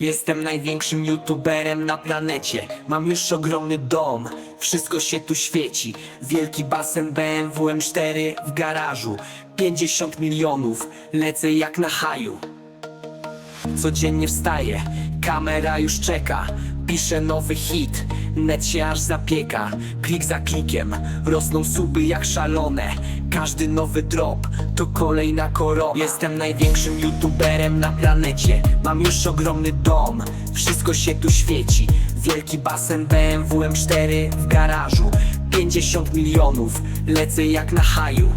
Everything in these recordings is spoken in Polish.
Jestem największym youtuberem na planecie. Mam już ogromny dom. Wszystko się tu świeci. Wielki basen BMW M4 w garażu. 50 milionów. Lecę jak na haju. Codziennie wstaję. Kamera już czeka. Piszę nowy hit. Net się aż zapieka. Klik za klikiem. Rosną suby jak szalone Każdy nowy drop To kolejna korona. Jestem największym youtuberem na planecie. Mam już ogromny dom Wszystko się tu świeci. Wielki basen BMW M4 w garażu. 50 milionów Lecę jak na haju.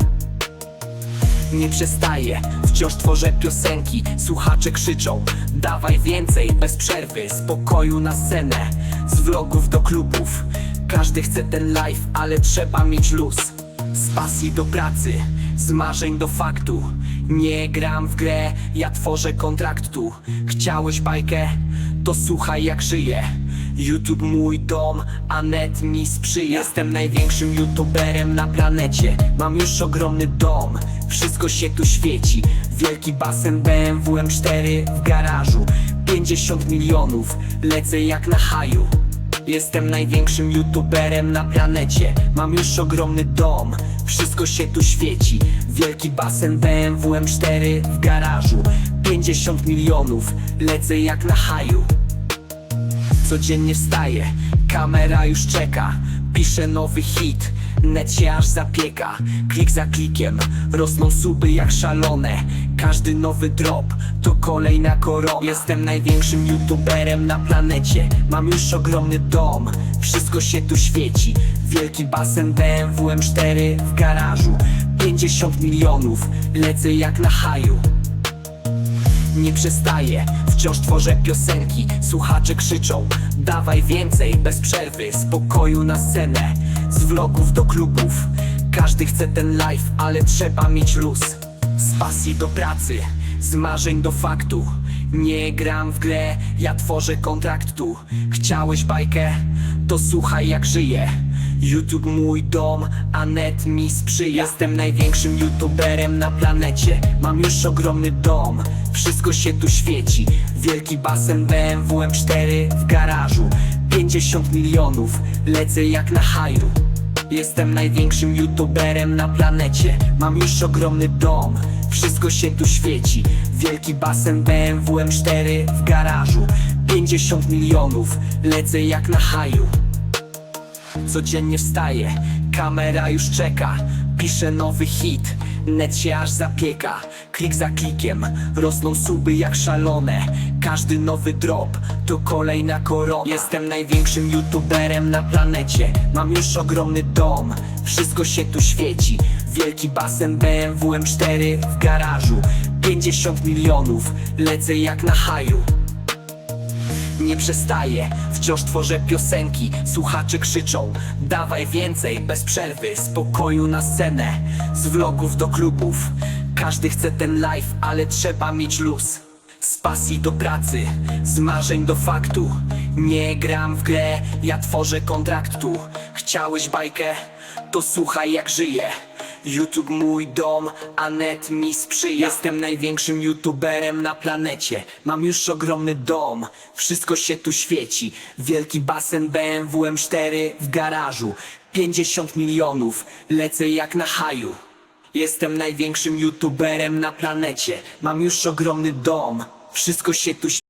Nie przestaję, wciąż tworzę piosenki. Słuchacze krzyczą, dawaj więcej Bez przerwy, z pokoju na scenę. Z vlogów do klubów Każdy chce ten live, ale trzeba mieć luz Z pasji do pracy, z marzeń do faktu. Nie gram w grę, ja tworzę kontrakt tu. Chciałeś bajkę? To słuchaj jak żyję. YouTube mój dom, a net mi sprzyja. Jestem największym youtuberem na planecie. Mam już ogromny dom, wszystko się tu świeci. Wielki basen BMW M4 w garażu. 50 milionów, lecę jak na haju Jestem największym youtuberem na planecie. Mam już ogromny dom, wszystko się tu świeci. Wielki basen BMW M4 w garażu. 50 milionów, lecę jak na haju. Codziennie wstaję, kamera już czeka. Piszę nowy hit, net się aż zapieka Klik za klikiem, rosną suby jak szalone. Każdy nowy drop to kolejna korona. Jestem największym youtuberem na planecie Mam już ogromny dom, wszystko się tu świeci Wielki basen BMW M4 w garażu. 50 milionów, lecę jak na haju. Nie przestaję, wciąż tworzę piosenki Słuchacze krzyczą, dawaj więcej Bez przerwy, z pokoju na scenę Z vlogów do klubów. Każdy chce ten live, ale trzeba mieć luz. Z pasji do pracy, z marzeń do faktu. Nie gram w grę, ja tworzę kontrakt tu. Chciałeś bajkę? To słuchaj jak żyję. YouTube mój dom, a net mi sprzyja. Jestem największym youtuberem na planecie. Mam już ogromny dom, wszystko się tu świeci. Wielki basen BMW M4 w garażu 50 milionów, lecę jak na haju. Jestem największym youtuberem na planecie. Mam już ogromny dom, wszystko się tu świeci. Wielki basen BMW M4 w garażu. 50 milionów, lecę jak na haju. Codziennie wstaję, kamera już czeka. Piszę nowy hit, net się aż zapieka Klik za klikiem, rosną suby jak szalone Każdy nowy drop to kolejna korona Jestem największym youtuberem na planecie Mam już ogromny dom, wszystko się tu świeci Wielki basen BMW M4 w garażu. 50 milionów, lecę jak na haju nie przestaję, wciąż tworzę piosenki Słuchacze krzyczą, dawaj więcej Bez przerwy, z pokoju na scenę Z vlogów do klubów. Każdy chce ten live, ale trzeba mieć luz. Z pasji do pracy, z marzeń do faktu. Nie gram w grę, ja tworzę kontrakt tu Chciałeś bajkę? To słuchaj jak żyję YouTube mój dom, a net mi sprzyja. Jestem największym youtuberem na planecie. Mam już ogromny dom, wszystko się tu świeci. Wielki basen BMW M4 w garażu. 50 milionów, lecę jak na haju. Jestem największym youtuberem na planecie. Mam już ogromny dom, wszystko się tu świeci